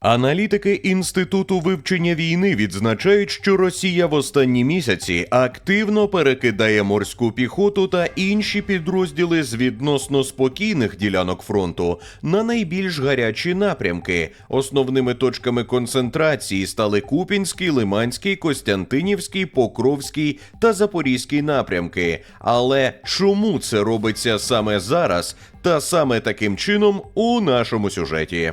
Аналітики інституту вивчення війни відзначають, що Росія в останні місяці активно перекидає морську піхоту та інші підрозділи з відносно спокійних ділянок фронту на найбільш гарячі напрямки. Основними точками концентрації стали Купінський, Лиманський, Костянтинівський, Покровський та Запорізький напрямки. Але чому це робиться саме зараз та саме таким чином у нашому сюжеті?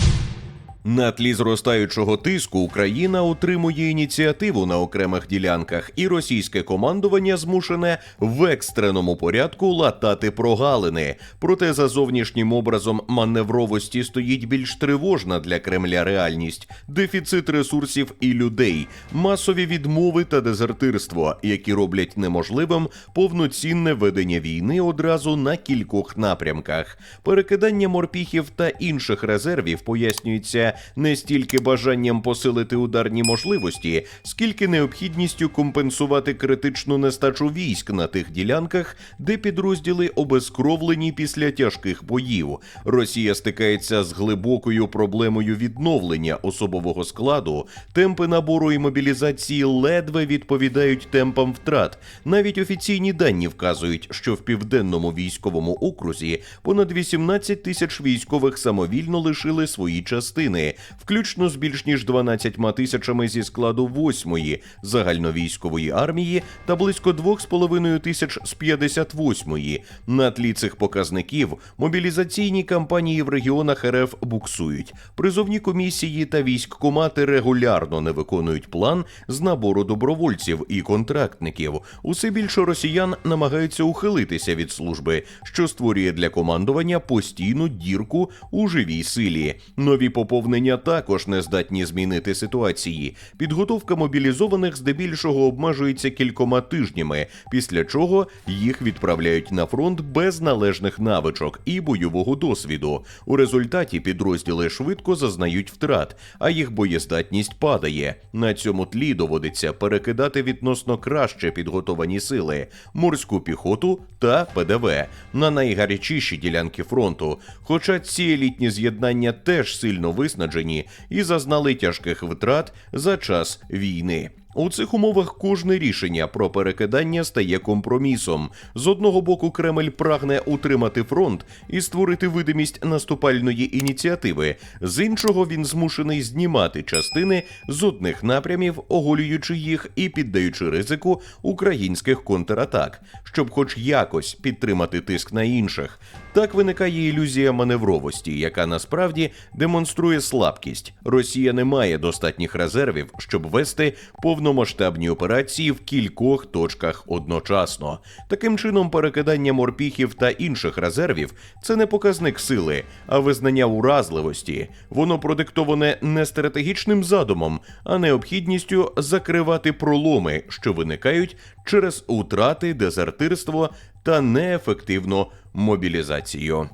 На тлі зростаючого тиску Україна утримує ініціативу на окремих ділянках, і російське командування змушене в екстреному порядку латати прогалини. Проте за зовнішнім образом маневровості стоїть більш тривожна для Кремля реальність: дефіцит ресурсів і людей, масові відмови та дезертирство, які роблять неможливим повноцінне ведення війни одразу на кількох напрямках. Перекидання морпіхів та інших резервів пояснюється не стільки бажанням посилити ударні можливості, скільки необхідністю компенсувати критичну нестачу військ на тих ділянках, де підрозділи обезкровлені після тяжких боїв. Росія стикається з глибокою проблемою відновлення особового складу. Темпи набору і мобілізації ледве відповідають темпам втрат. Навіть офіційні дані вказують, що в південному військовому окрузі понад 18 тисяч військових самовільно лишили свої частини, включно з більш ніж 12 тисячами зі складу 8-ї загальновійськової армії та близько 2,5 тисяч з 58-ї. На тлі цих показників мобілізаційні кампанії в регіонах РФ буксують. Призовні комісії та військкомати регулярно не виконують план з набору добровольців і контрактників. Усе більше росіян намагаються ухилитися від служби, що створює для командування постійну дірку у живій силі. Нові поповнення також не здатні змінити ситуації. Підготовка мобілізованих здебільшого обмежується кількома тижнями, після чого їх відправляють на фронт без належних навичок і бойового досвіду. У результаті підрозділи швидко зазнають втрат, а їх боєздатність падає. На цьому тлі доводиться перекидати відносно краще підготовані сили, морську піхоту та ПДВ на найгарячіші ділянки фронту. Хоча ці елітні з'єднання теж сильно виснажені і зазнали тяжких втрат за час війни. У цих умовах кожне рішення про перекидання стає компромісом. З одного боку, Кремль прагне утримати фронт і створити видимість наступальної ініціативи. З іншого він змушений знімати частини з одних напрямів, оголюючи їх і піддаючи ризику українських контратак, щоб, хоч якось, підтримати тиск на інших. Так виникає ілюзія маневровості, яка насправді демонструє слабкість. Росія не має достатніх резервів, щоб вести повномасштабні операції в кількох точках одночасно. Таким чином, перекидання морпіхів та інших резервів це не показник сили, а визнання уразливості. Воно продиктоване не стратегічним задумом, а необхідністю закривати проломи, що виникають через утрати, дезертирство та неефективну мобілізацію.